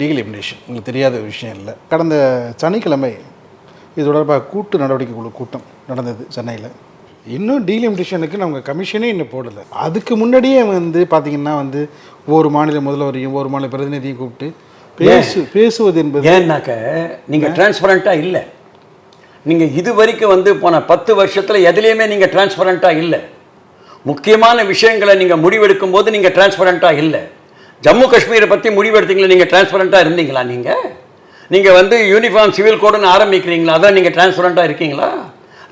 டீலிமினேஷன் உங்களுக்கு தெரியாத ஒரு விஷயம் இல்லை. கடந்த சனிக்கிழமை இது தொடர்பாக கூட்டு நடவடிக்கை குழு கூட்டம் நடந்தது சென்னையில். இன்னும் டீலிமினேஷனுக்கு நம்ம கமிஷனே இன்னும் போடலை. அதுக்கு முன்னாடியே வந்து பார்த்தீங்கன்னா வந்து ஒவ்வொரு மாநில முதல்வரையும் ஒவ்வொரு மாநில பிரதிநிதியும் கூப்பிட்டு பேசு பேசுவது என்பது ஏன்னாக்க நீங்கள் டிரான்ஸ்பரண்ட்டாக இல்லை. நீங்கள் இது வரைக்கும் வந்து போன பத்து வருஷத்தில் எதுலேயுமே நீங்கள் டிரான்ஸ்பரண்ட்டாக இல்லை. முக்கியமான விஷயங்களை நீங்கள் முடிவெடுக்கும் போது நீங்கள் டிரான்ஸ்பரண்ட்டாக இல்லை. ஜம்மு காஷ்மீரை பற்றி முடிவெடுத்தீங்களா? நீங்கள் டிரான்ஸ்பரண்ட்டாக இருந்தீங்களா நீங்கள் நீங்கள் வந்து யூனிஃபார்ம் சிவில் கோடுன்னு ஆரம்பிக்கிறீங்களா? அதான் நீங்கள் டிரான்ஸ்பரண்ட்டாக இருக்கீங்களா?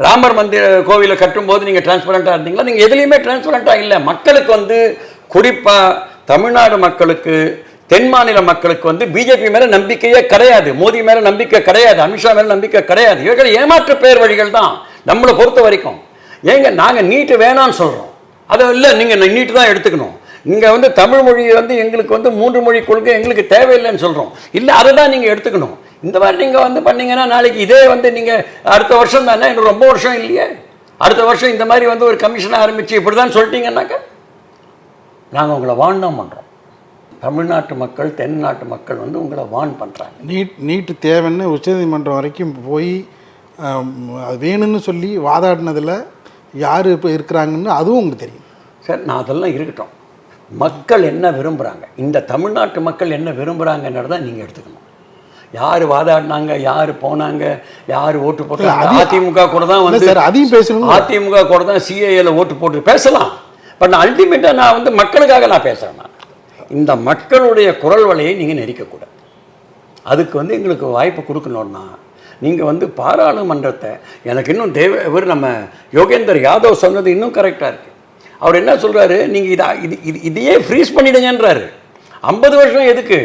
ராமர் மந்திர கோவிலை கட்டும்போது நீங்கள் டிரான்ஸ்பரண்ட்டாக இருந்தீங்களா? நீங்கள் எதுலேயுமே டிரான்ஸ்பரண்ட்டாக இல்லை. மக்களுக்கு வந்து குறிப்பாக தமிழ்நாடு மக்களுக்கு தென் மாநில மக்களுக்கு வந்து பிஜேபி மேலே நம்பிக்கையே கிடையாது. மோடி மேலே நம்பிக்கை கிடையாது. அமித்ஷா மேலே நம்பிக்கை கிடையாது. இவர்கள் ஏமாற்று பேர் வழிகள் தான் நம்மளை பொறுத்த வரைக்கும். ஏங்க நாங்கள் நீட்டு வேணாம்னு சொல்கிறோம் அதை இல்லை நீங்கள் நீட்டு தான் எடுத்துக்கணும். இங்க வந்து தமிழ் மொழி வந்து எங்களுக்கு வந்து மூன்று மொழி கொள்கை எங்களுக்கு தேவையில்லைன்னு சொல்றோம். இல்லை அதை தான் நீங்க எடுத்துக்கணும். இந்த மாதிரி நீங்க வந்து பண்ணீங்கன்னா நாளைக்கு இதே வந்து நீங்க அடுத்த வருஷம் தானே? இன்னும் ரொம்ப வருஷம் இல்லையே. அடுத்த வருஷம் இந்த மாதிரி வந்து ஒரு கமிஷன் ஆரம்பிச்சு இப்படி தான் சொல்லிட்டீங்கன்னாக்க நாங்கள் உங்களை வான் தான் பண்ணுறோம் தமிழ்நாட்டு மக்கள் தென்னாட்டு மக்கள் வந்து உங்களை வான் பண்ணுறாங்க நீட் நீட்டு தேவைன்னு உச்சநீதிமன்றம் வரைக்கும் போய் வேணும்னு சொல்லி வாதாடினதில் யார் இப்போ இருக்கிறாங்கன்னு அதுவும் உங்களுக்கு தெரியும். சார் நான் அதெல்லாம் இருக்கட்டும். மக்கள் என்ன விரும்புகிறாங்க இந்த தமிழ்நாட்டு மக்கள் என்ன விரும்புகிறாங்கன்றது தான் நீங்கள் எடுத்துக்கணும். யார் வாதாடினாங்க யார் போனாங்க யார் ஓட்டு போட்டாங்க அதிமுக கூட தான் வந்து சார் அதையும் பேசணும் அதிமுக கூட தான் சிஏஏல ஓட்டு போட்டு பேசலாம். பட் நான் அல்டிமேட்டாக நான் வந்து மக்களுக்காக நான் பேசுகிறேன் நான். இந்த மக்களுடைய குரல் வலையை நீங்கள் நெரிக்கக்கூடாது. அதுக்கு வந்து எங்களுக்கு வாய்ப்பு கொடுக்கணுன்னா நீங்கள் வந்து பாராளுமன்றத்தை எனக்கு இன்னும் தேவை இவர் நம்ம யோகேந்தர் யாதவ் சொன்னது இன்னும் கரெக்டாக இருக்குது அவர் என்ன சொல்கிறாரு நீங்கள் இதை இது இது இதையே ஃப்ரீஸ் பண்ணிடுங்கன்றாரு. ஐம்பது வருஷம் எதுக்கு?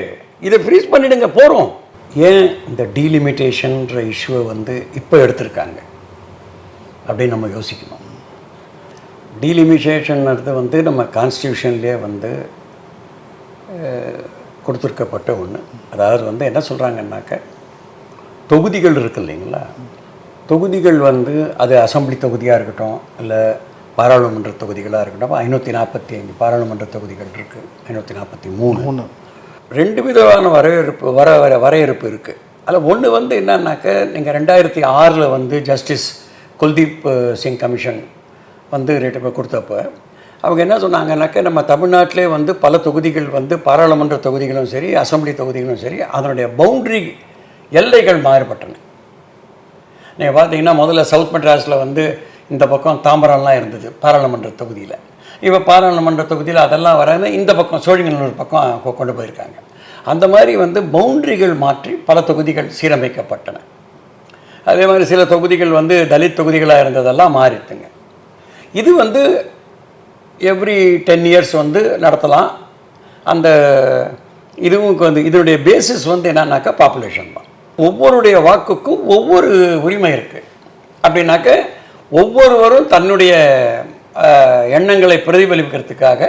இதை ஃப்ரீஸ் பண்ணிடுங்க போகிறோம் ஏன் இந்த டீலிமிட்டேஷன்ற இஷ்யூவை வந்து இப்போ எடுத்திருக்காங்க? அப்படின்னு நம்ம யோசிக்கணும். டீலிமிட்டேஷன்றது வந்து நம்ம கான்ஸ்டியூஷன்லேயே வந்து கொடுத்துருக்கப்பட்ட ஒன்று அதாவது வந்து என்ன சொல்கிறாங்கன்னாக்க தொகுதிகள் இருக்கு இல்லைங்களா? தொகுதிகள் வந்து அது அசம்பிளி தொகுதியாக இருக்கட்டும் இல்லை பாராளுமன்ற தொகுதிகளாக இருக்கட்டும் ஐநூற்றி நாற்பத்தி ஐந்து பாராளுமன்ற தொகுதிகள் இருக்குது ஐநூற்றி நாற்பத்தி மூணு. ரெண்டு விதமான வரையறுப்பு வர வர வரையறுப்பு இருக்குது அதில் ஒன்று வந்து என்னன்னாக்க நீங்கள் ரெண்டாயிரத்தி ஆறில் வந்து ஜஸ்டிஸ் குல்தீப் சிங் கமிஷன் வந்து ரேட்டு கொடுத்தப்ப அவங்க என்ன சொன்னாங்கன்னாக்க நம்ம தமிழ்நாட்டிலே வந்து பல தொகுதிகள் வந்து பாராளுமன்ற தொகுதிகளும் சரி அசெம்பிளி தொகுதிகளும் சரி அதனுடைய பவுண்டரி எல்லைகள் மாறுபட்டன. நீங்கள் பார்த்தீங்கன்னா முதல்ல சவுத் மெட்ராஸில் வந்து இந்த பக்கம் தாம்பரம்லாம் இருந்தது பாராளுமன்ற தொகுதியில். இப்போ பாராளுமன்ற தொகுதியில் அதெல்லாம் வராது இந்த பக்கம் சோழிங்கநல்லூர் பக்கம் கொண்டு போயிருக்காங்க. அந்த மாதிரி வந்து பவுண்டரிகள் மாற்றி பல தொகுதிகள் சீரமைக்கப்பட்டன. அதே மாதிரி சில தொகுதிகள் வந்து தலித் தொகுதிகளாக இருந்ததெல்லாம் மாறிட்டுங்க. இது வந்து எவ்ரி டென் இயர்ஸ் வந்து நடத்தலாம். அந்த இதுவும் வந்து இதனுடைய பேசிஸ் வந்து என்னன்னாக்கா பாப்புலேஷன் தான். ஒவ்வொருடைய வாக்குக்கும் ஒவ்வொரு உரிமை இருக்குது அப்படின்னாக்க ஒவ்வொருவரும் தன்னுடைய எண்ணங்களை பிரதிபலிக்கிறதுக்காக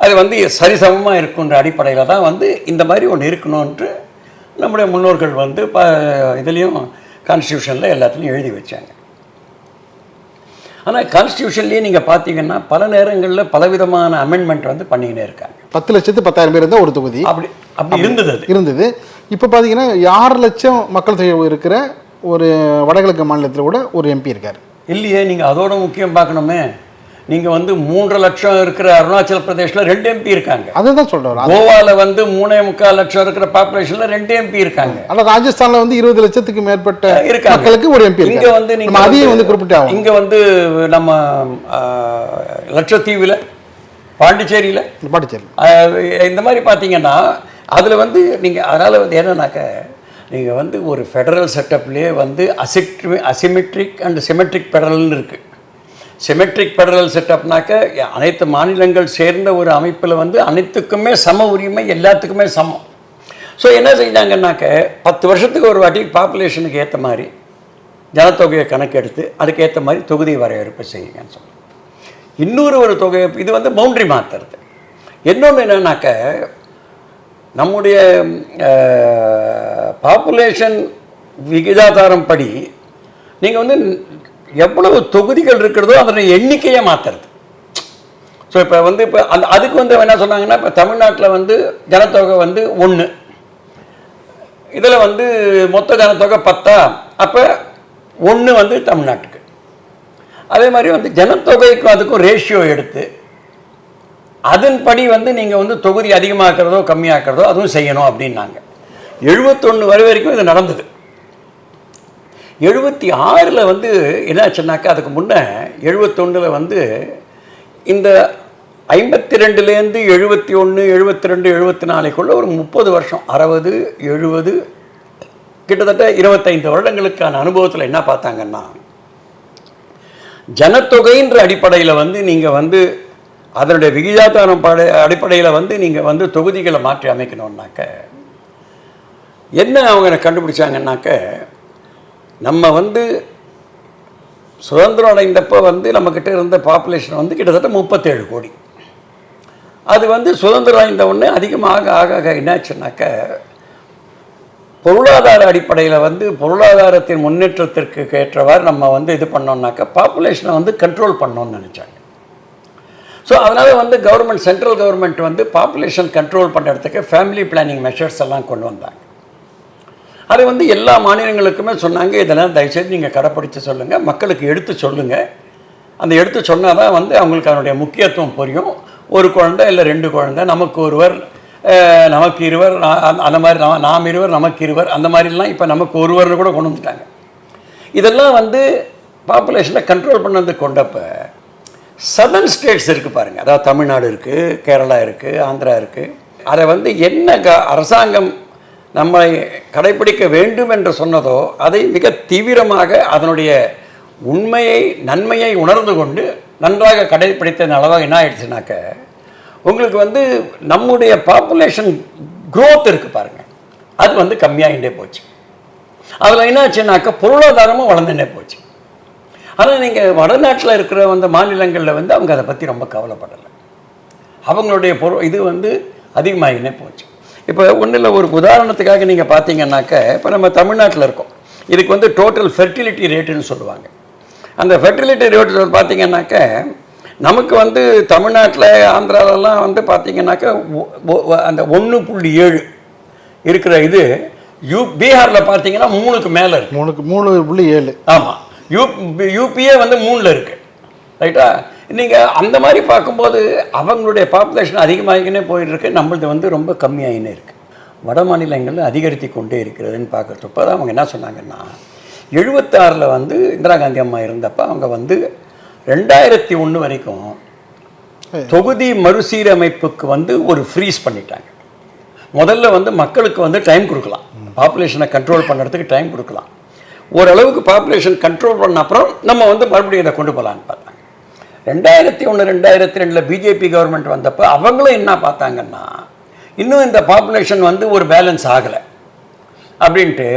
அது வந்து சரிசமமாக இருக்குன்ற அடிப்படையில் தான் வந்து இந்த மாதிரி ஒன்று இருக்கணும்ன்ட்டு நம்முடைய முன்னோர்கள் வந்து ப இதுலேயும் கான்ஸ்டியூஷனில் எல்லாத்துலேயும் எழுதி வச்சாங்க. ஆனால் கான்ஸ்டியூஷன்லேயே நீங்கள் பார்த்தீங்கன்னா பல நேரங்களில் பலவிதமான அமெண்ட்மெண்ட் வந்து பண்ணிக்கினே இருக்காங்க. பத்து லட்சத்து பத்தாயிரம் பேர் இருந்தால் ஒரு தொகுதி. அப்படி அப்படி இருந்தது இருந்தது. இப்போ பார்த்தீங்கன்னா ஆறு லட்சம் மக்கள் தொகை இருக்கிற ஒரு வடகிழக்கு மாநிலத்தில் கூட ஒரு எம்பி இருக்கார். இல்லையே நீங்கள் அதோட முக்கியம் பார்க்கணுமே. நீங்கள் வந்து மூன்றரை லட்சம் இருக்கிற அருணாச்சல் பிரதேஷில் ரெண்டு எம்பி இருக்காங்க. அதை தான் சொல்கிறேன் கோவாவில் வந்து மூணே முக்கால் லட்சம் இருக்கிற பாப்புலேஷனில் ரெண்டு எம்பி இருக்காங்க. ஆனால் ராஜஸ்தானில் வந்து இருபது லட்சத்துக்கு மேற்பட்ட. மக்களுக்கு ஒரு எம்பி இங்க வந்து நீங்க நம்ம அதையும் வந்து குறிப்பிட்டு ஆகும் இங்க வந்து நம்ம லட்சத்தீவுல பாண்டிச்சேரியில. பாட்டிச்சேரி ஆ, இந்த மாதிரி பார்த்தீங்கன்னா அதில் வந்து நீங்கள் அதனால் வந்து என்னன்னாக்க நீங்கள் வந்து ஒரு ஃபெடரல் செட்டப்லேயே வந்து அசிட்ரி அசிமெட்ரிக் அண்ட் சிமெட்ரிக் ஃபெடரல்னு இருக்குது சிமெட்ரிக் ஃபெடரல் செட்டப்னாக்க அனைத்து மாநிலங்கள் சேர்ந்த ஒரு அமைப்பில் வந்து அனைத்துக்குமே சம உரிமை எல்லாத்துக்குமே சமம். ஸோ என்ன செஞ்சாங்கன்னாக்க பத்து வருஷத்துக்கு ஒரு வாட்டி பாப்புலேஷனுக்கு ஏற்ற மாதிரி ஜனத்தொகையை கணக்கெடுத்து அதுக்கேற்ற மாதிரி தொகுதி வரையறுப்பு செய்யுங்கன்னு சொல்லி. இன்னொரு ஒரு தொகை இது வந்து பவுண்ட்ரி மாற்றுறது இன்னொன்று என்னன்னாக்க நம்முடைய பாப்புலேஷன் விகிதாதாரம் படி நீங்கள் வந்து எவ்வளவு தொகுதிகள் இருக்கிறதோ அதனுடைய எண்ணிக்கையை மாற்றுறது ஸோ இப்போ வந்து இப்போ அந்த அதுக்கு வந்து என்ன சொன்னாங்கன்னா இப்போ தமிழ்நாட்டில் வந்து ஜனத்தொகை வந்து ஒன்று இதில் வந்து மொத்த ஜனத்தொகை பத்தா அப்போ ஒன்று வந்து தமிழ்நாட்டுக்கு. அதே மாதிரி வந்து ஜனத்தொகைக்கும் அதுக்கும் ரேஷியோ எடுத்து அதன்படி வந்து நீங்கள் வந்து தொகுதி அதிகமாக்குறதோ கம்மியாக்குறதோ அதுவும் செய்யணும் அப்படின்னாங்க. எழுபத்தொன்று வரை வரைக்கும் இது நடந்தது. எழுபத்தி ஆறில் வந்து என்னாச்சுன்னாக்கா அதுக்கு முன்னே எழுபத்தொன்னில் வந்து இந்த ஐம்பத்தி ரெண்டுலேருந்து எழுபத்தி ஒன்று எழுபத்தி ரெண்டு எழுபத்தி நாலுக்குள்ள ஒரு முப்பது வருஷம் அறுபது எழுபது கிட்டத்தட்ட இருபத்தைந்து வருடங்களுக்கான அனுபவத்தில் என்ன பார்த்தாங்கன்னா ஜனத்தொகைன்ற அடிப்படையில் வந்து நீங்கள் வந்து அதனுடைய விகிதாச்சாரம் படை அடிப்படையில் வந்து நீங்கள் வந்து தொகுதிகளை மாற்றி அமைக்கணும்னாக்க என்ன அவங்க கண்டுபிடிச்சாங்கன்னாக்க நம்ம வந்து சுதந்திரம் அடைந்தப்போ வந்து நம்மக்கிட்ட இருந்த பாப்புலேஷன் வந்து கிட்டத்தட்ட முப்பத்தேழு கோடி. அது வந்து சுதந்திரம் அடைந்த உடனே அதிகமாக ஆக ஆக என்னாச்சுனாக்க பொருளாதார அடிப்படையில் வந்து பொருளாதாரத்தின் முன்னேற்றத்திற்கு ஏற்றவாறு நம்ம வந்து இது பண்ணோம்னாக்க பாப்புலேஷனை வந்து கண்ட்ரோல் பண்ணோம்னு நினச்சாங்க. ஸோ அதனால் வந்து கவர்மெண்ட் சென்ட்ரல் கவர்மெண்ட் வந்து பாப்புலேஷன் கண்ட்ரோல் பண்ணுறதுக்கு ஃபேமிலி பிளானிங் மெஷர்ஸ் எல்லாம் கொண்டு வந்தாங்க. அது வந்து எல்லா மாநிலங்களுக்குமே சொன்னாங்க இதெல்லாம் தயவுசெய்து நீங்கள் கடைப்பிடிச்சு சொல்லுங்கள் மக்களுக்கு எடுத்து சொல்லுங்கள் அந்த எடுத்து சொன்னால் தான் வந்து அவங்களுக்கு அதனுடைய முக்கியத்துவம் புரியும். ஒரு குழந்தை இல்லை ரெண்டு குழந்தை நமக்கு ஒருவர் நமக்கு இருவர் அந்த- மாதிரி நாம் நாம் இருவர் நமக்கு இருவர் அந்த மாதிரிலாம் இப்போ நமக்கு ஒருவர்னு கூட கொண்டு வந்துட்டாங்க. இதெல்லாம் வந்து பாப்புலேஷனை கண்ட்ரோல் பண்ணது கொண்டப்போ சதர்ன் ஸ்டேட்ஸ் இருக்குது பாருங்கள் அதாவது தமிழ்நாடு இருக்குது கேரளா இருக்குது ஆந்திரா இருக்குது அதை வந்து என்ன க அரசாங்கம் நம்மை கடைப்பிடிக்க வேண்டும் என்று சொன்னதோ அதை மிக தீவிரமாக அதனுடைய உண்மையை நன்மையை உணர்ந்து கொண்டு நன்றாக கடைப்பிடித்த அளவாக என்ன ஆயிடுச்சுனாக்க உங்களுக்கு வந்து நம்முடைய பாப்புலேஷன் க்ரோத் இருக்குது பாருங்கள் அது வந்து கம்மியாகிட்டே போச்சு. அதில் என்னாச்சுனாக்கா பொருளாதாரமும் வளர்ந்துட்டே போச்சு. ஆனால் நீங்கள் வடநாட்டில் இருக்கிற அந்த மாநிலங்களில் வந்து அவங்க அதை பற்றி ரொம்ப கவலைப்படலை. அவங்களுடைய பொருள் இது வந்து அதிகமாகினே போச்சு. இப்போ ஒன்றில் ஒரு உதாரணத்துக்காக நீங்கள் பார்த்தீங்கன்னாக்க இப்போ நம்ம தமிழ்நாட்டில் இருக்கோம். இதுக்கு வந்து டோட்டல் ஃபெர்டிலிட்டி ரேட்டுன்னு சொல்லுவாங்க. அந்த ஃபெர்டிலிட்டி ரேட் பார்த்தீங்கன்னாக்க நமக்கு வந்து தமிழ்நாட்டில் ஆந்திராலெல்லாம் வந்து ஒ- அந்த ஒன்று புள்ளி ஏழு இருக்கிற இது யூ பீகாரில் பார்த்தீங்கன்னா மூணுக்கு மேலே இருக்கு. மூணுக்கு மூணு புள்ளி ஏழு. ஆமாம் யூ யூபியே வந்து மூணில் இருக்கு. ரைட்டா நீங்கள் அந்த மாதிரி பார்க்கும்போது அவங்களுடைய பாப்புலேஷன் அதிகமாகிக்கினே போயிட்டு இருக்கு நம்மளது வந்து ரொம்ப கம்மியாகினே இருக்கு. வட மாநிலங்களில் அதிகரித்து கொண்டே இருக்கிறதுன்னு பார்க்குறப்ப தான் அவங்க என்ன சொன்னாங்கன்னா எழுபத்தாறில் வந்து இந்திரா காந்தி அம்மா இருந்தப்ப அவங்க வந்து ரெண்டாயிரத்தி ஒன்று வரைக்கும் தொகுதி மறுசீரமைப்புக்கு வந்து ஒரு ஃப்ரீஸ் பண்ணிட்டாங்க. முதல்ல வந்து மக்களுக்கு வந்து டைம் கொடுக்கலாம். பாப்புலேஷனை கண்ட்ரோல் பண்ணுறதுக்கு டைம் கொடுக்கலாம். ஓரளவுக்கு பாப்புலேஷன் கண்ட்ரோல் பண்ண அப்புறம் நம்ம வந்து மறுபடியும் இதை கொண்டு போகலான்னு பார்த்தாங்க ரெண்டாயிரத்தி ஒன்று ரெண்டாயிரத்தி ரெண்டில் பிஜேபி கவர்மெண்ட் வந்தப்போ அவங்களும் என்ன பார்த்தாங்கன்னா இன்னும் இந்த பாப்புலேஷன் வந்து ஒரு பேலன்ஸ் ஆகலை. அப்படின்ட்டு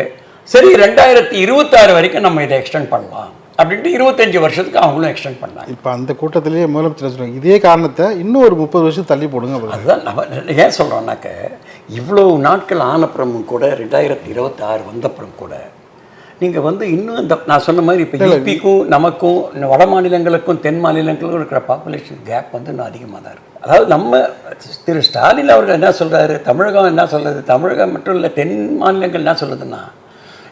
சரி ரெண்டாயிரத்தி இருபத்தாறு வரைக்கும் நம்ம இதை எக்ஸ்டெண்ட் பண்ணலாம். அப்படின்ட்டு இருபத்தஞ்சி வருஷத்துக்கு அவங்களும் எக்ஸ்டெண்ட் பண்ணாங்க. இப்போ அந்த கூட்டத்திலேயே முதலமைச்சர் சொல்லுவாங்க இதே காரணத்தை இன்னும் ஒரு முப்பது வருஷம் தள்ளி போடுங்க. அதுதான் நம்ம ஏன் சொல்கிறோம்னாக்க இவ்வளவு நாட்கள் ஆனப்புறமும் கூட ரெண்டாயிரத்தி இருபத்தாறு வந்தப்புறம் கூட நீங்கள் வந்து இன்னும் இந்த நான் சொன்ன மாதிரி இப்போ யூபிக்கும் நமக்கும் வட மாநிலங்களுக்கும் தென் மாநிலங்களுக்கும் இருக்கிற பாப்புலேஷன் கேப் வந்து இன்னும் அதிகமாக தான் இருக்குது அதாவது நம்ம திரு ஸ்டாலின் அவர்கள் என்ன சொல்கிறாரு தமிழகம் என்ன சொல்கிறது தமிழகம் மட்டும் இல்லை தென் மாநிலங்கள் என்ன சொல்லுதுன்னா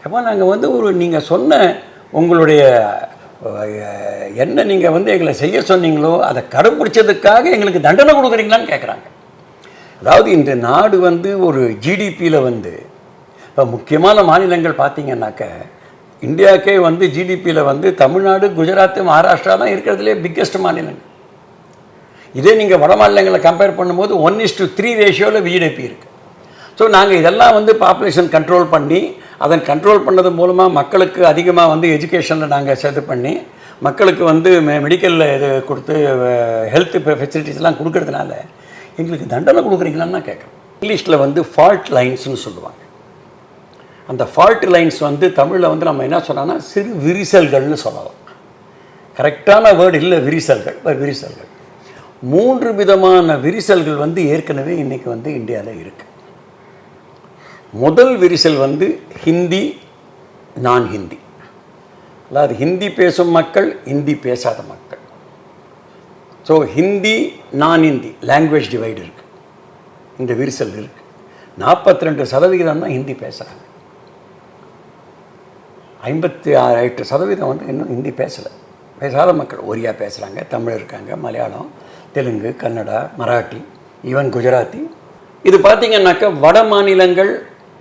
எப்போ நாங்கள் வந்து ஒரு நீங்கள் சொன்ன உங்களுடைய என்ன நீங்கள் வந்து எங்களை செய்ய சொன்னீங்களோ அதை கடைப்பிடிச்சதுக்காக எங்களுக்கு தண்டனை கொடுக்குறீங்களான்னு கேட்குறாங்க அதாவது இந்த நாடு வந்து ஒரு ஜிடிபியில் வந்து இப்போ முக்கியமான மாநிலங்கள் பார்த்தீங்கன்னாக்க இந்தியாவுக்கே வந்து ஜிடிபியில் வந்து தமிழ்நாடு குஜராத் மகாராஷ்டிரா தான் இருக்கிறதுலே பிக்கெஸ்ட் மாநிலங்கள். இதே நீங்கள் வட மாநிலங்களை கம்பேர் பண்ணும்போது ஒன் இஸ் டு த்ரீ ரேஷியோவில் பிஜேபி இருக்குது ஸோ நாங்கள் இதெல்லாம் வந்து பாப்புலேஷன் கண்ட்ரோல் பண்ணி அதன் கண்ட்ரோல் பண்ணது மூலமாக மக்களுக்கு அதிகமாக வந்து எஜுகேஷனில் நாங்கள் சேர்த்து பண்ணி மக்களுக்கு வந்து மெடிக்கலில் இது கொடுத்து ஹெல்த் ஃபெசிலிட்டிஸ்லாம் கொடுக்கறதுனால எங்களுக்கு தண்டனை கொடுக்குறீங்களான்னு கேட்குறேன். இங்கிலீஷில் வந்து ஃபால்ட் லைன்ஸ்னு சொல்லுவாங்க. அந்த ஃபால்ட் லைன்ஸ் வந்து தமிழில் வந்து நம்ம என்ன சொன்னோம்னா சிறு விரிசல்கள்னு சொல்லலாம். கரெக்டான வேர்டு இல்லை விரிசல்கள் விரிசல்கள். மூன்று விதமான விரிசல்கள் வந்து ஏற்கனவே இன்னைக்கு வந்து இந்தியாவில் இருக்கு. முதல் விரிசல் வந்து ஹிந்தி நான் ஹிந்தி. அதாவது ஹிந்தி பேசும் மக்கள் ஹிந்தி பேசாத மக்கள். ஸோ ஹிந்தி நான் ஹிந்தி லாங்குவேஜ் டிவைடு இருக்குது இந்த விரிசல் இருக்குது நாற்பத்தி ரெண்டு சதவிகிதம் தான் ஹிந்தி பேசுகிறாங்க ஐம்பத்தி ஆறு எட்டு சதவீதம் வந்து இன்னும் ஹிந்தி பேசலை. பேசாத மக்கள் ஒரியா பேசுகிறாங்க தமிழ் இருக்காங்க மலையாளம் தெலுங்கு கன்னடா மராட்டி ஈவன் குஜராத்தி. இது பார்த்திங்கன்னாக்கா வட மாநிலங்கள்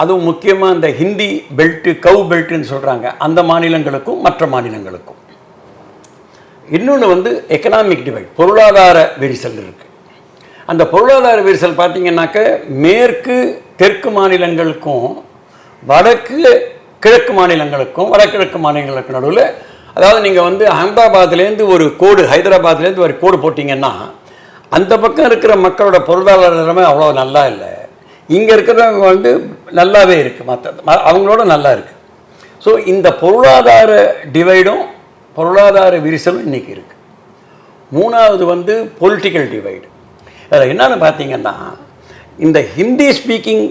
அதுவும் முக்கியமாக இந்த ஹிந்தி பெல்ட்டு கவு பெல்ட்டுன்னு சொல்கிறாங்க அந்த மாநிலங்களுக்கும் மற்ற மாநிலங்களுக்கும். இன்னொன்று வந்து எக்கனாமிக் டிவைட் பொருளாதார விரிசல் இருக்குது அந்த பொருளாதார விரிசல் பார்த்தீங்கன்னாக்க மேற்கு தெற்கு மாநிலங்களுக்கும் வடக்கு கிழக்கு மாநிலங்களுக்கும் வடகிழக்கு மாநிலங்களுக்கு நடுவில் அதாவது நீங்கள் வந்து அகமதாபாத்லேருந்து ஒரு கோடு ஹைதராபாத்லேருந்து ஒரு கோடு போட்டிங்கன்னா அந்த பக்கம் இருக்கிற மக்களோட பொருளாதார நிலைமை அவ்வளோ நல்லா இல்லை. இங்கே இருக்கிறவங்க வந்து நல்லாவே இருக்குது மற்ற அவங்களோட நல்லா இருக்குது ஸோ இந்த பொருளாதார டிவைடும் பொருளாதார விரிசலும் இன்றைக்கி இருக்குது மூணாவது வந்து பொலிட்டிக்கல் டிவைடு அதில் என்னென்னு பார்த்தீங்கன்னா இந்த ஹிந்தி ஸ்பீக்கிங்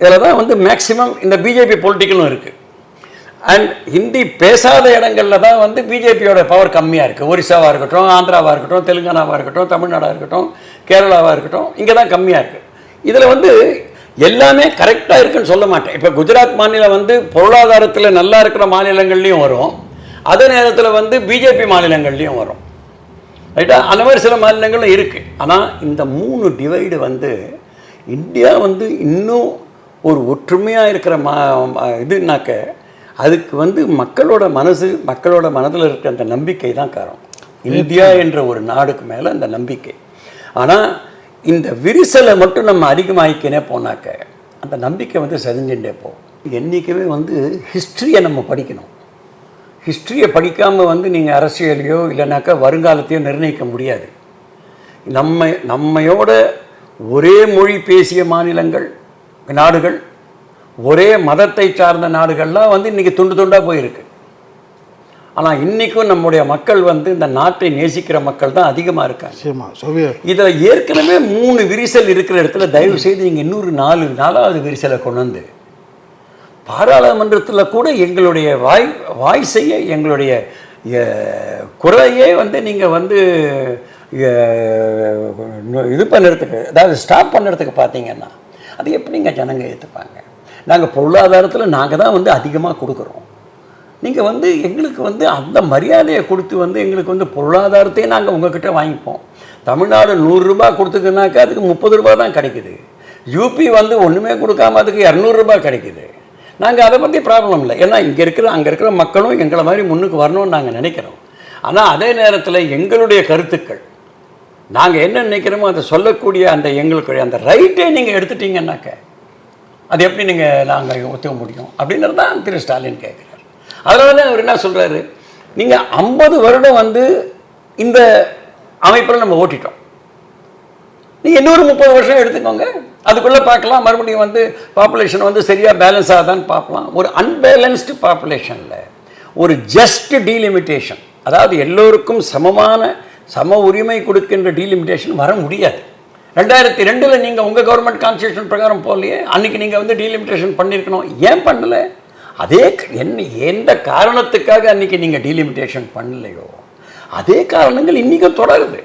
இதில் தான் வந்து மேக்சிமம் இந்த பிஜேபி பொலிட்டிக்கலும் இருக்குது அண்ட் ஹிந்தி பேசாத இடங்களில் தான் வந்து பிஜேபியோட பவர் கம்மியாக இருக்குது ஒரிசாவாக இருக்கட்டும் ஆந்திராவாக இருக்கட்டும் தெலுங்கானாவாக இருக்கட்டும் தமிழ்நாடாக இருக்கட்டும் கேரளாவாக இருக்கட்டும் இங்கே தான் கம்மியாக இருக்குது இதில் வந்து எல்லாமே கரெக்டாக இருக்குன்னு சொல்ல மாட்டேன். இப்போ குஜராத் மாநிலம் வந்து பொருளாதாரத்தில் நல்லா இருக்கிற மாநிலங்கள்லேயும் வரும். அதே நேரத்தில் வந்து பிஜேபி மாநிலங்கள்லேயும் வரும். ரைட்டா அந்த மாதிரி சில மாநிலங்களும் இருக்குது ஆனால் இந்த மூணு டிவைடு வந்து இந்தியா வந்து இன்னும் ஒரு ஒற்றுமையாக இருக்கிற மா இதுனாக்க அதுக்கு வந்து மக்களோட மனசு மக்களோட மனதில் இருக்கிற அந்த நம்பிக்கை தான் காரணம். இந்தியா என்ற ஒரு நாடுக்கு மேலே அந்த நம்பிக்கை. ஆனால் இந்த விரிசலை மட்டும் நம்ம அதிகமாகிக்கினே போனாக்க அந்த நம்பிக்கை வந்து செதஞ்சுட்டே போகும். என்றைக்குமே வந்து ஹிஸ்ட்ரியை நம்ம படிக்கணும். ஹிஸ்ட்ரியை படிக்காமல் வந்து நீங்கள் அரசியலையோ இல்லைனாக்கா வருங்காலத்தையோ நிர்ணயிக்க முடியாது. நம்ம நம்மையோட ஒரே மொழி பேசிய மாநிலங்கள் நாடுகள் ஒரே மதத்தை சார்ந்த நாடுகள்லாம் வந்து இன்றைக்கி துண்டு துண்டாக போயிருக்கு. ஆனால் இன்றைக்கும் நம்முடைய மக்கள் வந்து இந்த நாட்டை நேசிக்கிற மக்கள் தான் அதிகமாக இருக்காங்க. இதில் ஏற்கனவே மூணு விரிசல் இருக்கிற இடத்துல தயவு செய்து நீங்கள் இன்னொரு நாலு நாலாவது விரிசலை கொண்டு வந்து. பாராளுமன்றத்தில் கூட எங்களுடைய வாய் வாய் செய்ய எங்களுடைய குரலையே வந்து நீங்கள் வந்து இது பண்ணுறதுக்கு அதாவது ஸ்டாப் பண்ணுறதுக்கு பார்த்தீங்கன்னா அது எப்படிங்க ஜனங்க ஏற்றுப்பாங்க நாங்கள் பொருளாதாரத்தில் நாங்கள் தான் வந்து அதிகமாக கொடுக்குறோம். நீங்கள் வந்து எங்களுக்கு வந்து அந்த மரியாதையை கொடுத்து வந்து எங்களுக்கு வந்து பொருளாதாரத்தையே நாங்கள் உங்ககிட்ட வாங்கிப்போம். தமிழ்நாடு நூறுரூபா கொடுத்துக்குனாக்கா அதுக்கு முப்பது ரூபா தான் கிடைக்குது. யூபி வந்து ஒன்றுமே கொடுக்காம அதுக்கு இரநூறுபா கிடைக்குது. நாங்கள் அதை பற்றி ப்ராப்ளம் இல்லை. ஏன்னா இங்கே இருக்கிற அங்கே இருக்கிற மக்களும் எங்களை மாதிரி முன்னுக்கு வரணும்னு நாங்கள் நினைக்கிறோம். ஆனால் அதே நேரத்தில் எங்களுடைய கருத்துக்கள் நாங்கள் என்ன நினைக்கிறோமோ அதை சொல்லக்கூடிய அந்த எங்களுக்குரிய அந்த ரைட்டே நீங்கள் எடுத்துட்டீங்கன்னாக்க அது எப்படி நீங்கள் நாங்கள் ஒத்துக்க முடியும்? அப்படின்றது தான் திரு ஸ்டாலின் கேட்குறாரு. அதனால தான் அவர் என்ன சொல்கிறாரு நீங்கள் ஐம்பது வருடம் வந்து இந்த அமைப்பில் நம்ம ஓட்டிட்டோம். நீங்கள் இன்னொரு முப்பது வருஷம் எடுத்துக்கோங்க. அதுக்குள்ளே பார்க்கலாம். மறுபடியும் வந்து பாப்புலேஷன் வந்து சரியாக பேலன்ஸ் ஆகுதான்னு பார்க்கலாம். ஒரு அன்பேலன்ஸ்டு பாப்புலேஷனில் ஒரு ஜஸ்ட் டீலிமிட்டேஷன் அதாவது எல்லோருக்கும் சமமான சம உரிமை கொடுக்கின்ற டீலிமிட்டேஷன் வர முடியாது. ரெண்டாயிரத்தி ரெண்டில் நீங்கள் உங்கள் கவர்மெண்ட் கான்ஸ்டியூஷன் பிரகாரம் போகலையே அன்றைக்கி நீங்கள் வந்து டீலிமிட்டேஷன் பண்ணியிருக்கணும் ஏன் பண்ணலை? அதே என்ன எந்த காரணத்துக்காக அன்றைக்கி நீங்கள் டீலிமிட்டேஷன் பண்ணலையோ அதே காரணங்கள் இன்றைக்கும் தொடருது.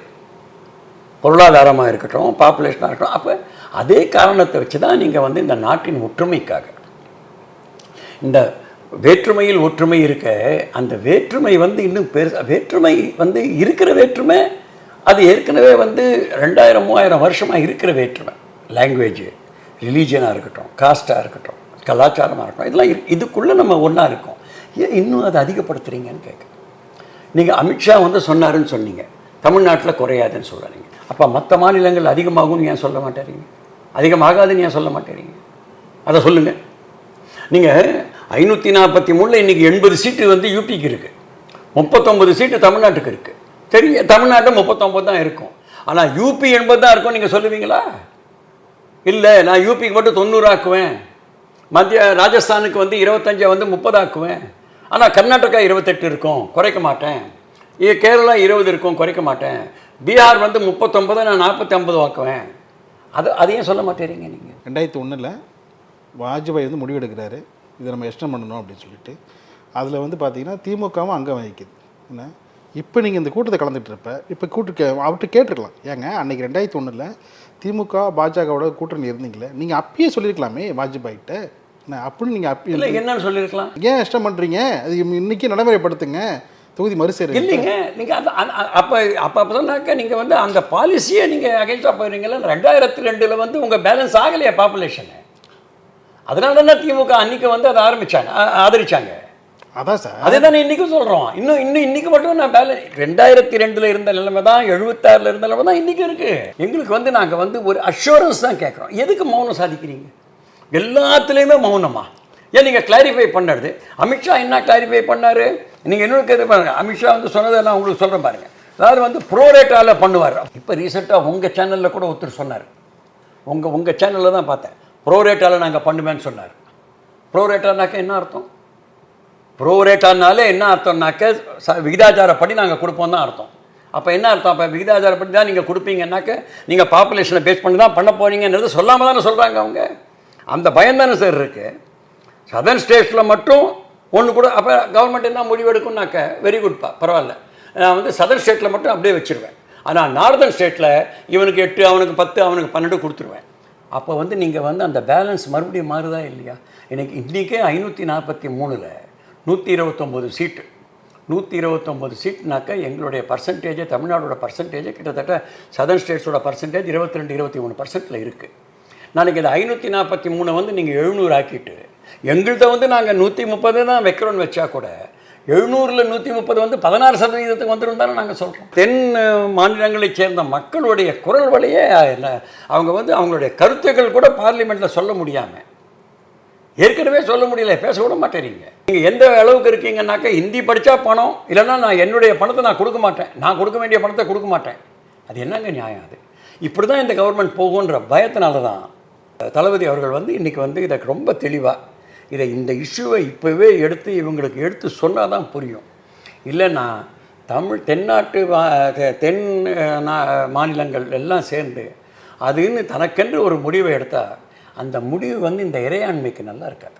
பொருளாதாரமாக இருக்கட்டும் பாப்புலேஷனாக இருக்கட்டும் அப்போ அதே காரணத்தை வச்சு தான் நீங்கள் வந்து இந்த நாட்டின் ஒற்றுமைக்காக இந்த வேற்றுமையில் ஒற்றுமை இருக்க அந்த வேற்றுமை வந்து இன்னும் பெரு வேற்றுமை வந்து இருக்கிற வேற்றுமை அது ஏற்கனவே வந்து ரெண்டாயிரம் மூவாயிரம் வருஷமாக இருக்கிற வேற்றுமை. லாங்குவேஜ் ரிலீஜியனாக இருக்கட்டும் காஸ்ட்டாக இருக்கட்டும் கலாச்சாரமாக இருக்கட்டும் இதெல்லாம் இதுக்குள்ளே நம்ம ஒன்றா இருக்கோம். ஏன் இன்னும் அதை அதிகப்படுத்துறீங்கன்னு கேட்குறேன் நீங்கள் அமித்ஷா வந்து சொன்னாருன்னு சொன்னீங்க. தமிழ்நாட்டில் குறையாதுன்னு சொல்கிறீங்க அப்போ மற்ற மாநிலங்கள் அதிகமாகும்னு ஏன் சொல்ல மாட்டேறீங்க? அதிகமாகாதுன்னு ஏன் சொல்ல மாட்டேறீங்க? அதை சொல்லுங்கள் நீங்கள் ஐநூற்றி நாற்பத்தி மூணில் இன்றைக்கி எண்பது சீட்டு வந்து யூபிக்கு இருக்குது முப்பத்தொம்பது சீட்டு தமிழ்நாட்டுக்கு இருக்குது தெரிய தமிழ்நாட்டில் முப்பத்தொம்பது தான் இருக்கும். ஆனால் யூபி எண்பது தான் இருக்கும் நீங்கள் சொல்லுவீங்களா? இல்லை நான் யூபிக்கு மட்டும் தொண்ணூறாக்குவேன் மத்திய ராஜஸ்தானுக்கு வந்து இருபத்தஞ்சை வந்து முப்பது ஆக்குவேன். ஆனால் கர்நாடகா இருபத்தெட்டு இருக்கும் குறைக்க மாட்டேன். இ- கேரளா இருபது இருக்கும் குறைக்க மாட்டேன். பீகார் வந்து முப்பத்தொம்பதை நான் நாற்பத்தி ஐம்பது ஆக்குவேன். அது அதையும் சொல்ல மாட்டேறீங்க நீங்கள் ரெண்டாயிரத்தி ஒன்றில் வாஜ்பாய் வந்து முடிவெடுக்கிறாரு. இதை நம்ம எக்ஸ்டன் பண்ணணும் அப்படின்னு சொல்லிட்டு அதில் வந்து பார்த்தீங்கன்னா திமுகவும் அங்கம் வகிக்குது. என்ன? இப்போ நீங்கள் இந்த கூட்டத்தை கலந்துட்டு இருப்ப இப்போ கூட்டு அவர்கிட்ட கேட்டிருக்கலாம். ஏங்க அன்னைக்கு ரெண்டாயிரத்தி ஒன்றில் திமுக பாஜகவோட கூட்டணி இருந்தீங்களே நீங்கள் அப்பயே சொல்லியிருக்கலாமே வாஜ்பாய்கிட்ட நான் அப்படின்னு நீங்கள் அப்பி இல்லை என்னன்னு சொல்லியிருக்கலாம். ஏன் இஷ்டம் பண்ணுறீங்க அது இன்னைக்கு நடைமுறைப்படுத்துங்க தொகுதி மறுசேரு இல்லைங்க நீங்கள் அந்த அந்த- அ- அப்போ அப்போ அப்போதானாக்கா நீங்கள் வந்து அந்த பாலிசியை நீங்கள் அகைன்ஸ்டாக போயிருங்களா ரெண்டாயிரத்தி ரெண்டில் வந்து உங்கள் பேலன்ஸ் ஆகலையா பாப்புலேஷனு அதனால தானே திமுக அன்னைக்கு வந்து அதை ஆரம்பிச்சாங்க ஆதரிச்சாங்க. அதான் சார். அதே தானே இன்றைக்கும் சொல்கிறோம் இன்னும் இன்னும் இன்றைக்கி மட்டும் நான் பேலன்ஸ் ரெண்டாயிரத்தி ரெண்டில் இருந்த நிலைமை தான் எழுபத்தாறில் இருந்த நிலைமை தான் இன்றைக்கும் இருக்குது எங்களுக்கு வந்து நாங்கள் வந்து ஒரு அஷூரன்ஸ் தான் கேட்குறோம். எதுக்கு மௌனம் சாதிக்கிறீங்க? எல்லாத்துலேயுமே மௌனமா? ஏன் நீங்கள் கிளாரிஃபை பண்ணது? அமித்ஷா என்ன கிளாரிஃபை பண்ணார்? நீங்கள் இன்னொரு இது பாருங்க. அமித்ஷா வந்து சொன்னதை நான் உங்களுக்கு சொல்கிறேன் பாருங்க. அதாவது வந்து ப்ரோரேட்டாவில் பண்ணுவார். இப்போ ரீசெண்டாக உங்கள் சேனலில் கூட ஒருத்தர் சொன்னார். உங்கள் உங்கள் சேனலில் தான் பார்த்தேன். ப்ரோரேட்டாவில் நாங்கள் பண்ணுவேன்னு சொன்னார். ப்ரோரேட்டானாக்க என்ன அர்த்தம்? ப்ரோரேட்டானாலே என்ன அர்த்தம்னாக்க ச விகிதாச்சாரப்படி நாங்கள் கொடுப்போம் தான் அர்த்தம். அப்போ என்ன அர்த்தம்? அப்போ விகிதாச்சாரப்படி தான் நீங்கள் கொடுப்பீங்கன்னாக்க நீங்கள் பாப்புலேஷனை பேஸ் பண்ணி தான் பண்ண போனீங்கன்றது சொல்லாமல் தானே சொல்கிறாங்க அவங்க. அந்த பயம் தானே சார் இருக்குது சதர்ன் ஸ்டேட்ஸில் மட்டும் ஒன்று கூட அப்போ கவர்மெண்ட் என்ன முடிவெடுக்கும்னாக்க வெரி குட்பா பரவாயில்ல. நான் வந்து சதர்ன் ஸ்டேட்டில் மட்டும் அப்படியே வச்சுருவேன். ஆனால் நார்தர்ன் ஸ்டேட்டில் இவனுக்கு எட்டு அவனுக்கு பத்து அவனுக்கு பன்னெண்டு கொடுத்துருவேன். அப்போ வந்து நீங்கள் வந்து அந்த பேலன்ஸ் மறுபடியும் மாறுதா இல்லையா? எனக்கு இன்றைக்கே ஐநூற்றி நாற்பத்தி மூணில் நூற்றி இருபத்தொம்போது சீட்டு நூற்றி இருபத்தொம்போது சீட்னாக்கா எங்களுடைய பர்சன்டேஜே தமிழ்நாடோட பர்சன்டேஜே கிட்டத்தட்ட சதர்ன் ஸ்டேட்ஸோட பர்சன்டேஜ் இருபத்தி ரெண்டு இருபத்தி மூணு பர்சன்ட்டில் இருக்குது நாளைக்கு இந்த ஐநூற்றி நாற்பத்தி மூணை வந்து நீங்கள் எழுநூறு ஆக்கிட்டு எங்கள்கிட்ட வந்து நாங்கள் நூற்றி முப்பது தான் வைக்கிறோன்னு வச்சா கூட எழுநூறில் நூற்றி முப்பது வந்து பதினாறு சதவீதத்துக்கு வந்துடும் தானே நாங்கள் சொல்கிறோம் தென் மாநிலங்களைச் சேர்ந்த மக்களுடைய குரல் வழியே என்ன அவங்க வந்து அவங்களுடைய கருத்துக்கள் கூட பார்லிமெண்ட்டில் சொல்ல முடியாமல் ஏற்கனவே சொல்ல முடியல பேச விட மாட்டேறீங்க. நீங்கள் எந்த அளவுக்கு இருக்கீங்கன்னாக்கா ஹிந்தி படித்தா பணம் இல்லைன்னா நான் என்னுடைய பணத்தை நான் கொடுக்க மாட்டேன். நான் கொடுக்க வேண்டிய பணத்தை கொடுக்க மாட்டேன். அது என்னங்க நியாயம் அது? இப்படி தான் இந்த கவர்மெண்ட் போகுன்ற பயத்தினால தான் தளபதி அவர்கள் வந்து இன்றைக்கி வந்து இதை ரொம்ப தெளிவாக இதை இந்த இஷ்யூவை இப்போவே எடுத்து இவங்களுக்கு எடுத்து சொன்னால் தான் புரியும். இல்லைன்னா தமிழ் தென்னாட்டு வா- தென் மாநிலங்கள் எல்லாம் சேர்ந்து அதுன்னு தனக்கென்று ஒரு முடிவை எடுத்தால் அந்த முடிவு வந்து இந்த இறையாண்மைக்கு நல்லா இருக்காது.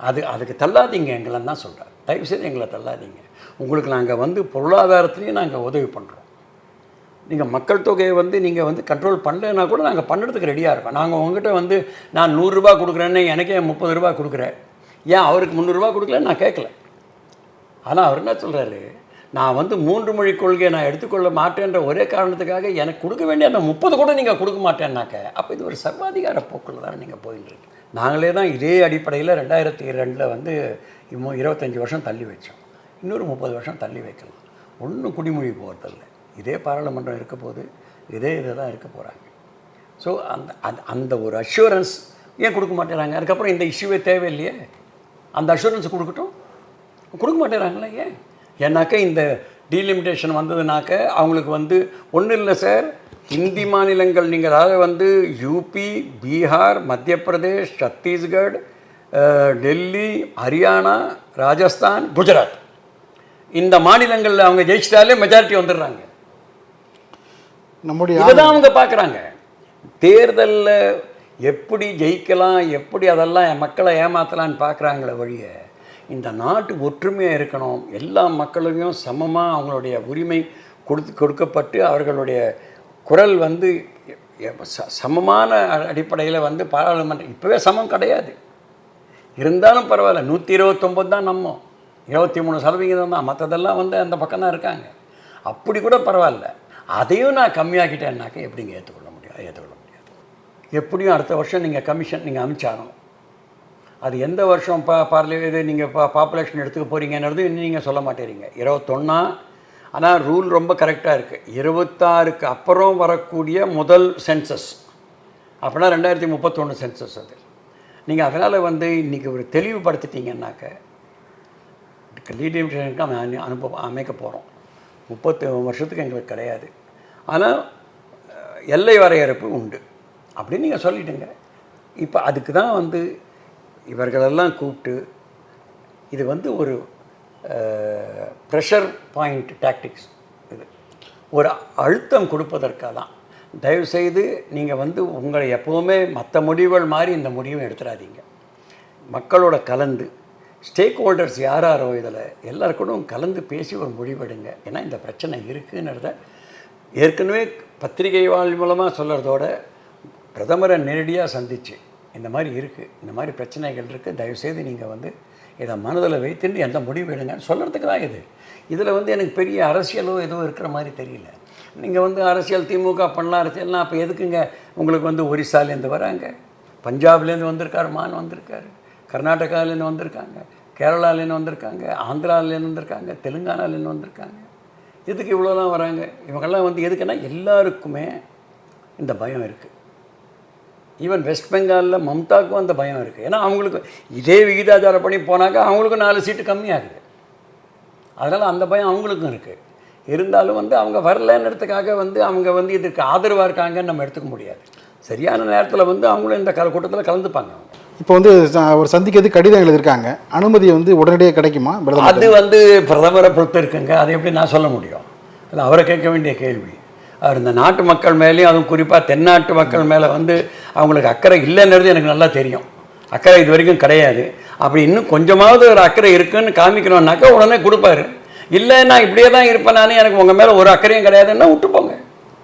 அது அதுக்கு தள்ளாதீங்க எங்களை தான் சொல்கிறேன் தயவுசெய்து எங்களை தள்ளாதீங்க. உங்களுக்கு நாங்கள் வந்து பொருளாதாரத்துலேயும் நாங்கள் உதவி பண்ணுறோம் நீங்கள் மக்கள் தொகையை வந்து நீங்கள் வந்து கண்ட்ரோல் பண்ணலைன்னா கூட நாங்கள் பண்ணுறதுக்கு ரெடியாக இருக்கோம் நாங்கள் உங்ககிட்ட வந்து நான் நூறுரூபா கொடுக்குறேன்னு எனக்கே முப்பது ரூபா கொடுக்குறேன் ஏன் அவருக்கு முந்நூறுரூவா கொடுக்கலன்னு நான் கேட்கல. ஆனால் அவர் என்ன சொல்கிறாரு நான் வந்து மூன்று மொழி கொள்கையை நான் எடுத்துக்கொள்ள மாட்டேன்ற ஒரே காரணத்துக்காக எனக்கு கொடுக்க வேண்டிய அந்த முப்பது கூட நீங்கள் கொடுக்க மாட்டேன்னாக்க அப்போ இது ஒரு சர்வாதிகார போக்கில் தானே நீங்கள் போயின்னு நாங்களே தான் இதே அடிப்படையில் ரெண்டாயிரத்தி ரெண்டில் வந்து இன்னும் இருபத்தஞ்சி வருஷம் தள்ளி வச்சோம். இன்னொரு முப்பது வருஷம் தள்ளி வைக்கலாம். ஒன்றும் குடிமொழி போகிறதில்ல இதே பாராளுமன்றம் இருக்க போது இதே இதை தான் இருக்க போகிறாங்க ஸோ அந்த அந்த அந்த ஒரு அஷூரன்ஸ் ஏன் கொடுக்க மாட்டேறாங்க? அதுக்கப்புறம் இந்த இஷ்யூவே தேவையில்லையே? அந்த அஷூரன்ஸ் கொடுக்கட்டும்? கொடுக்க மாட்டேறாங்களே ஏன்? ஏன்னாக்க இந்த டீலிமிட்டேஷன் வந்ததுனாக்க அவங்களுக்கு வந்து ஒன்றும் இல்லை சார். ஹிந்தி மாநிலங்கள் நீங்கள் அதாவது வந்து யூபி பீகார் மத்திய பிரதேஷ் சத்தீஸ்கர் டெல்லி ஹரியானா ராஜஸ்தான் குஜராத் இந்த மாநிலங்களில் அவங்க ஜெயிச்சிட்டாலே மெஜாரிட்டி வந்துடுறாங்க. நம்முடைய இதுதான் அவங்க பார்க்குறாங்க. தேர்தலில் எப்படி ஜெயிக்கலாம் எப்படி அதெல்லாம் என் மக்களை ஏமாற்றலான்னு பார்க்குறாங்களே வழிய இந்த நாட்டு ஒற்றுமையாக இருக்கணும். எல்லா மக்களையும் சமமாக அவங்களுடைய உரிமை கொடுத்து கொடுக்கப்பட்டு அவர்களுடைய குரல் வந்து ச- சமமான அடிப்படையில் வந்து பாராளுமன்றம் இப்போவே சமம் கிடையாது. இருந்தாலும் பரவாயில்ல நூற்றி இருபத்தொம்பது தான் நம்ம. இருபத்தி மூணு சதவிகிதம் தான். மற்றதெல்லாம் வந்து அந்த பக்கம் தான் இருக்காங்க. அப்படி கூட பரவாயில்ல. அதையும் நான் கம்மியாக்கிட்டேன்னாக்க எப்படிங்க ஏற்றுக்கொள்ள முடியும்? ஏற்றுக்கொள்ள முடியாது. எப்படியும் அடுத்த வருஷம் நீங்கள் கமிஷன் நீங்கள் அமிச்சாகணும். அது எந்த வருஷம் பா பார்லி இது நீங்கள் பா பாப்புலேஷன் எடுத்துக்க போகிறீங்கன்றது இன்னும் நீங்கள் சொல்ல மாட்டேறீங்க. இருபத்தொன்னா ஆனால் ரூல் ரொம்ப கரெக்டாக இருக்குது இருபத்தாறுக்கு அப்புறம் வரக்கூடிய முதல் சென்சஸ் அப்படின்னா ரெண்டாயிரத்தி முப்பத்தொன்று சென்சஸ் அது. நீங்கள் அதனால் வந்து இன்றைக்கி ஒரு தெளிவுபடுத்திட்டீங்கன்னாக்க லீடியேஷனுக்கு அமை அனுப்ப அமைக்க போகிறோம் முப்பத்து வருஷத்துக்கு எங்களுக்கு கிடையாது. ஆனால் எல்லை வரையறுப்பு உண்டு. அப்படின்னு நீங்கள் சொல்லிட்டுங்க. இப்போ அதுக்கு தான் வந்து இவர்களெல்லாம் கூப்பிட்டு இது வந்து ஒரு ப்ரெஷர் பாயிண்ட் டாக்டிக்ஸ் இது. ஒரு அழுத்தம் கொடுப்பதற்காக தான் தயவுசெய்து நீங்கள் வந்து உங்களை எப்போவுமே மற்ற முடிவுகள் மாதிரி இந்த முடிவும் எடுத்துடாதீங்க. மக்களோட கலந்து ஸ்டேக் ஹோல்டர்ஸ் யாராரோ யாரோ இதில் எல்லாருக்கூடும் கலந்து பேசி ஒரு முடிவெடுங்க. ஏன்னா இந்த பிரச்சனை இருக்குங்கிறத ஏற்கனவே பத்திரிகை வாழ் மூலமாக சொல்கிறதோட பிரதமரை நேரடியாக சந்தித்து இந்த மாதிரி இருக்குது இந்த மாதிரி பிரச்சனைகள் இருக்குது தயவுசெய்து நீங்கள் வந்து இதை மனதில் வைத்துட்டு எந்த முடிவு எடுங்கன்னு சொல்கிறதுக்கு தான் இது. இதில் வந்து எனக்கு பெரிய அரசியலோ எதுவும் இருக்கிற மாதிரி தெரியல. நீங்கள் வந்து அரசியல் திமுக பண்ணலாம் அரசியல்னா அப்போ எதுக்குங்க? உங்களுக்கு வந்து ஒரிசாலேருந்து வராங்க. பஞ்சாப்லேருந்து வந்திருக்காரு மான் வந்திருக்காரு. கர்நாடகாலேருந்து வந்திருக்காங்க. கேரளாலேருந்து வந்திருக்காங்க. ஆந்திராலேருந்து வந்திருக்காங்க. தெலுங்கானாலேருந்து வந்திருக்காங்க. எதுக்கு இவ்வளோலாம் வராங்க? இவங்கெல்லாம் வந்து எதுக்குன்னா எல்லாருக்குமே இந்த பயம் இருக்குது ஈவன் வெஸ்ட் பெங்காலில் மம்தாவுக்கும் அந்த பயம் இருக்குது ஏன்னா அவங்களுக்கு இதே விகிதாச்சாரப்படி போனாக்கா அவங்களுக்கும் நாலு சீட்டு கம்மியாகுது. அதனால் அந்த பயம் அவங்களுக்கும் இருக்குது இருந்தாலும் வந்து அவங்க வரலன்றதுக்காக வந்து அவங்க வந்து இதுக்கு ஆதரவாக இருக்காங்கன்னு நம்ம எடுத்துக்க முடியாது. சரியான நேரத்தில் வந்து அவங்களும் இந்த கல கூட்டத்தில் கலந்துப்பாங்க அவங்க. இப்போ வந்து அவர் சந்திக்கிறது கடிதம் எழுதியிருக்காங்க. அனுமதி வந்து உடனடியாக கிடைக்குமா? அது வந்து பிரதமரை பொறுத்து இருக்குங்க. அதை எப்படி நான் சொல்ல முடியும்? அது அவரை கேட்க வேண்டிய கேள்வி. அவர் இந்த நாட்டு மக்கள் மேலேயும் அதுவும் குறிப்பாக தென்னாட்டு மக்கள் மேலே வந்து அவங்களுக்கு அக்கறை இல்லைன்றது எனக்கு நல்லா தெரியும். அக்கறை இது வரைக்கும் கிடையாது. அப்படி இன்னும் கொஞ்சமாவது ஒரு அக்கறை இருக்குன்னு காமிக்கணும்னாக்கா உடனே கொடுப்பாரு. இல்லை நான் இப்படியே தான் இருப்பேன் நானே எனக்கு உங்கள் மேலே ஒரு அக்கறையும் கிடையாதுன்னா விட்டு போங்க.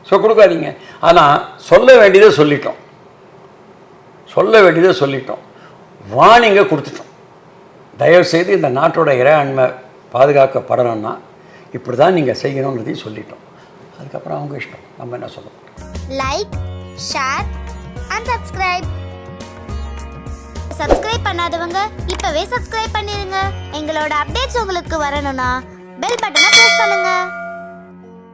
ஸோ கொடுக்காதீங்க. ஆனால் சொல்ல வேண்டியதை சொல்லிட்டோம். சொல்ல வேண்டியதை சொல்லிட்டோம். வார்னிங்கை கொடுத்துட்டோம். தயவுசெய்து இந்த நாட்டோட இறையாண்மை பாதுகாக்கப்படணும்னா இப்படி தான் நீங்கள் செய்யணுன்றதையும் சொல்லிட்டோம். அதுக்கப்புறம் அவங்க இஷ்டம். நம்ம என்ன சொல்ல like share and subscribe subscribe பண்ணாதவங்க இப்பவே சப்ஸ்கிரைப் பண்ணிருங்க. எங்களோட அப்டேட்ஸ் உங்களுக்கு வரணும்னா பெல் பட்டனை ப்ரெஸ் பண்ணுங்க.